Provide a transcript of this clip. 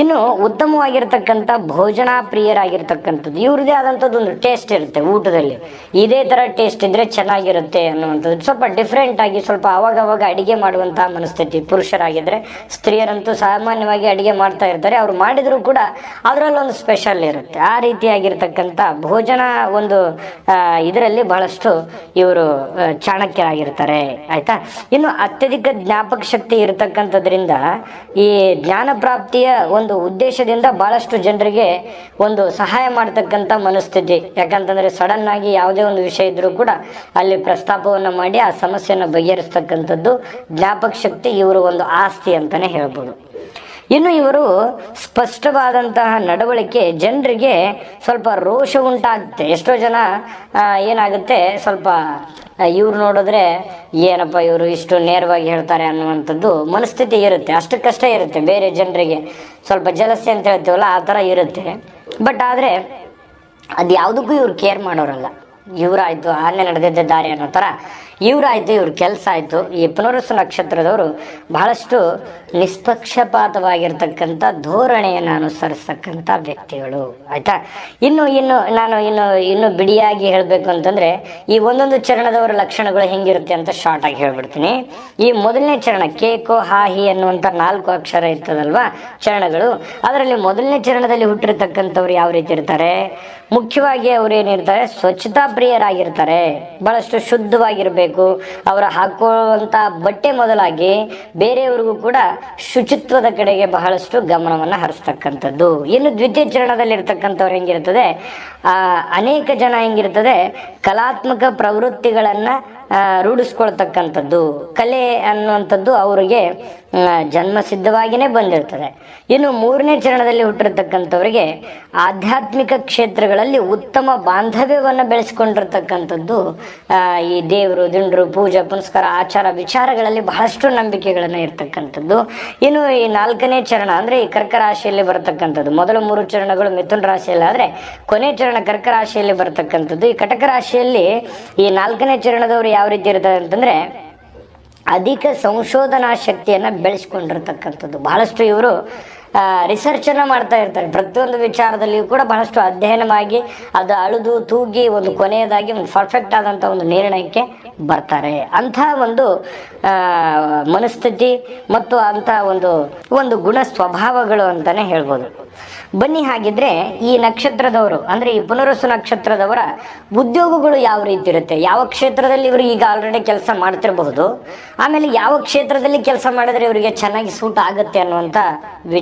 ಇನ್ನು ಉತ್ತಮವಾಗಿರ್ತಕ್ಕಂಥ ಭೋಜನ ಪ್ರಿಯರಾಗಿರ್ತಕ್ಕಂಥದ್ದು ಇವ್ರದೇ ಆದಂಥದ್ದು ಒಂದು ಟೇಸ್ಟ್ ಇರುತ್ತೆ ಊಟದಲ್ಲಿ. ಇದೇ ಥರ ಟೇಸ್ಟ್ ಇದ್ರೆ ಚೆನ್ನಾಗಿರುತ್ತೆ ಅನ್ನುವಂಥದ್ದು. ಸ್ವಲ್ಪ ಡಿಫ್ರೆಂಟ್ ಆಗಿ ಸ್ವಲ್ಪ ಅವಾಗವಾಗ ಅವಾಗ ಅಡಿಗೆ ಮಾಡುವಂತಹ ಮನಸ್ಥಿತಿ ಪುರುಷರಾಗಿದ್ರೆ, ಸ್ತ್ರೀಯರಂತೂ ಸಾಮಾನ್ಯವಾಗಿ ಅಡಿಗೆ ಮಾಡ್ತಾ ಇರ್ತಾರೆ. ಅವ್ರು ಮಾಡಿದರೂ ಕೂಡ ಅದರಲ್ಲೊಂದು ಸ್ಪೆಷಲ್ ಇರುತ್ತೆ. ಆ ರೀತಿಯಾಗಿರ್ತಕ್ಕಂಥ ಭೋಜನ ಒಂದು ಇದರಲ್ಲಿ ಬಹಳಷ್ಟು ಇವರು ಚಾಣಕ್ಯರಾಗಿರ್ತಾರೆ. ಆಯ್ತಾ? ಇನ್ನು ಅತ್ಯಧಿಕ ಜ್ಞಾಪಕ ಶಕ್ತಿ ಇರತಕ್ಕಂಥದ್ರಿಂದ ಈ ಜ್ಞಾನ ಪ್ರಾಪ್ತಿಯ ಒಂದು ಉದ್ದೇಶದಿಂದ ಬಹಳಷ್ಟು ಜನರಿಗೆ ಒಂದು ಸಹಾಯ ಮಾಡ್ತಕ್ಕಂಥ ಮನಸ್ಥಿತಿ. ಯಾಕಂತಂದ್ರೆ ಸಡನ್ ಆಗಿ ಯಾವುದೇ ಒಂದು ವಿಷಯ ಇದ್ರೂ ಕೂಡ ಅಲ್ಲಿ ಪ್ರಸ್ತಾಪವನ್ನು ಮಾಡಿ ಆ ಸಮಸ್ಯೆಯನ್ನು ಬಗೆಹರಿಸ್ತಕ್ಕಂಥದ್ದು ಜ್ಞಾಪಕ ಶಕ್ತಿ ಇವರು ಒಂದು ಆಸ್ತಿ ಅಂತಾನೆ ಹೇಳ್ಬೋದು. ಇನ್ನು ಇವರು ಸ್ಪಷ್ಟವಾದಂತಹ ನಡವಳಿಕೆ ಜನರಿಗೆ ಸ್ವಲ್ಪ ರೋಷ ಉಂಟಾಗುತ್ತೆ. ಎಷ್ಟೋ ಜನ ಏನಾಗುತ್ತೆ, ಸ್ವಲ್ಪ ಇವ್ರು ನೋಡಿದ್ರೆ ಏನಪ್ಪ ಇವರು ಇಷ್ಟು ನೇರವಾಗಿ ಹೇಳ್ತಾರೆ ಅನ್ನುವಂಥದ್ದು ಮನಸ್ಥಿತಿ ಇರುತ್ತೆ. ಅಷ್ಟಕ್ಕಷ್ಟೇ ಇರುತ್ತೆ ಬೇರೆ ಜನರಿಗೆ. ಸ್ವಲ್ಪ ಜಲಸೆ ಅಂತ ಹೇಳ್ತೀವಲ್ಲ, ಆ ಥರ ಇರುತ್ತೆ. ಬಟ್ ಆದರೆ ಅದು ಯಾವುದಕ್ಕೂ ಇವ್ರು ಕೇರ್ ಮಾಡೋರಲ್ಲ. ಇವರಾಯ್ತು ಆನೆ ನಡೆದಿದ್ದ ದಾರಿ ಅನ್ನೋ ಥರ ಇವರಾಯ್ತು ಇವ್ರ ಕೆಲಸ ಆಯಿತು. ಈ ಪುನರುಸು ನಕ್ಷತ್ರದವರು ಬಹಳಷ್ಟು ನಿಷ್ಪಕ್ಷಪಾತವಾಗಿರ್ತಕ್ಕಂಥ ಧೋರಣೆಯನ್ನು ಅನುಸರಿಸ್ತಕ್ಕಂಥ ವ್ಯಕ್ತಿಗಳು. ಆಯಿತಾ? ಇನ್ನು ಇನ್ನು, ನಾನು ಇನ್ನು ಇನ್ನು ಬಿಡಿಯಾಗಿ ಹೇಳಬೇಕು ಅಂತಂದರೆ, ಈ ಒಂದೊಂದು ಚರಣದವರ ಲಕ್ಷಣಗಳು ಹೆಂಗಿರುತ್ತೆ ಅಂತ ಶಾರ್ಟಾಗಿ ಹೇಳ್ಬಿಡ್ತೀನಿ. ಈ ಮೊದಲನೇ ಚರಣ ಕೇಕೋ, ಹಾಹಿ ಅನ್ನುವಂಥ ನಾಲ್ಕು ಅಕ್ಷರ ಇರ್ತದಲ್ವಾ ಚರಣಗಳು? ಅದರಲ್ಲಿ ಮೊದಲನೇ ಚರಣದಲ್ಲಿ ಹುಟ್ಟಿರ್ತಕ್ಕಂಥವ್ರು ಯಾವ ರೀತಿ ಇರ್ತಾರೆ? ಮುಖ್ಯವಾಗಿ ಅವ್ರು ಏನಿರ್ತಾರೆ ಸ್ವಚ್ಛತಾ ಪ್ರಿಯರಾಗಿರ್ತಾರೆ. ಬಹಳಷ್ಟು ಶುದ್ಧವಾಗಿರಬೇಕು. ಅವರು ಹಾಕೊಳ್ಳುವಂಥ ಬಟ್ಟೆ ಮೊದಲಾಗಿ ಬೇರೆಯವ್ರಿಗೂ ಕೂಡ ಶುಚಿತ್ವದ ಕಡೆಗೆ ಬಹಳಷ್ಟು ಗಮನವನ್ನು ಹರಿಸ್ತಕ್ಕಂಥದ್ದು. ಇನ್ನು ದ್ವಿತೀಯ ಚರಣದಲ್ಲಿ ಇರ್ತಕ್ಕಂಥವ್ರು ಹೆಂಗಿರ್ತದೆ ಅನೇಕ ಜನ ಹೆಂಗಿರ್ತದೆ, ಕಲಾತ್ಮಕ ಪ್ರವೃತ್ತಿಗಳನ್ನ ರೂಢಿಸ್ಕೊಳ್ತಕ್ಕಂಥದ್ದು. ಕಲೆ ಅನ್ನುವಂಥದ್ದು ಅವರಿಗೆ ಜನ್ಮ ಸಿದ್ಧವಾಗಿಯೇ ಬಂದಿರ್ತದೆ. ಇನ್ನು ಮೂರನೇ ಚರಣದಲ್ಲಿ ಹುಟ್ಟಿರ್ತಕ್ಕಂಥವ್ರಿಗೆ ಆಧ್ಯಾತ್ಮಿಕ ಕ್ಷೇತ್ರಗಳಲ್ಲಿ ಉತ್ತಮ ಬಾಂಧವ್ಯವನ್ನು ಬೆಳೆಸ್ಕೊಂಡಿರ್ತಕ್ಕಂಥದ್ದು ಈ ದೇವರು, ದಿಂಡ್ರು, ಪೂಜಾ, ಪುನಸ್ಕಾರ, ಆಚಾರ ವಿಚಾರಗಳಲ್ಲಿ ಬಹಳಷ್ಟು ನಂಬಿಕೆಗಳನ್ನು ಇರ್ತಕ್ಕಂಥದ್ದು. ಇನ್ನು ಈ ನಾಲ್ಕನೇ ಚರಣ ಅಂದ್ರೆ ಈ ಕರ್ಕ ರಾಶಿಯಲ್ಲಿ ಬರತಕ್ಕಂಥದ್ದು. ಮೊದಲ ಮೂರು ಚರಣಗಳು ಮಿಥುನ ರಾಶಿಯಲ್ಲಿ ಆದರೆ ಕೊನೆ ಚರಣ ಕರ್ಕ ರಾಶಿಯಲ್ಲಿ ಬರತಕ್ಕಂಥದ್ದು. ಈ ಕಟಕ ರಾಶಿಯಲ್ಲಿ ಈ ನಾಲ್ಕನೇ ಚರಣದವರು ಯಾವ ರೀತಿ ಇರ್ತಾರೆ ಅಂತಂದ್ರೆ ಅಧಿಕ ಸಂಶೋಧನಾ ಶಕ್ತಿಯನ್ನು ಬೆಳೆಸ್ಕೊಂಡಿರ್ತಕ್ಕಂಥದ್ದು. ಬಹಳಷ್ಟು ಇವರು ರಿಸರ್ಚನ್ನು ಮಾಡ್ತಾ ಇರ್ತಾರೆ. ಪ್ರತಿಯೊಂದು ವಿಚಾರದಲ್ಲಿಯೂ ಕೂಡ ಬಹಳಷ್ಟು ಅಧ್ಯಯನವಾಗಿ ಅದು ಅಳುದು ತೂಗಿ ಒಂದು ಕೊನೆಯದಾಗಿ ಒಂದು ಪರ್ಫೆಕ್ಟ್ ಆದಂಥ ಒಂದು ನಿರ್ಣಯಕ್ಕೆ ಬರ್ತಾರೆ. ಅಂತ ಒಂದು ಮನಸ್ಥಿತಿ ಮತ್ತು ಅಂತ ಒಂದು ಒಂದು ಗುಣ ಸ್ವಭಾವಗಳು ಅಂತಾನೆ ಹೇಳ್ಬೋದು. ಬನ್ನಿ ಹಾಗಿದ್ರೆ ಈ ನಕ್ಷತ್ರದವರು, ಅಂದ್ರೆ ಈ ಪುನರಸು ನಕ್ಷತ್ರದವರ ಉದ್ಯೋಗಗಳು ಯಾವ ರೀತಿ ಇರುತ್ತೆ? ಯಾವ ಕ್ಷೇತ್ರದಲ್ಲಿ ಇವರು ಈಗ ಆಲ್ರೆಡಿ ಕೆಲಸ ಮಾಡ್ತಿರಬಹುದು? ಆಮೇಲೆ ಯಾವ ಕ್ಷೇತ್ರದಲ್ಲಿ ಕೆಲಸ ಮಾಡಿದ್ರೆ ಇವರಿಗೆ ಚೆನ್ನಾಗಿ ಸೂಟ್ ಆಗುತ್ತೆ ಅನ್ನುವಂತ ವಿಚಾರ.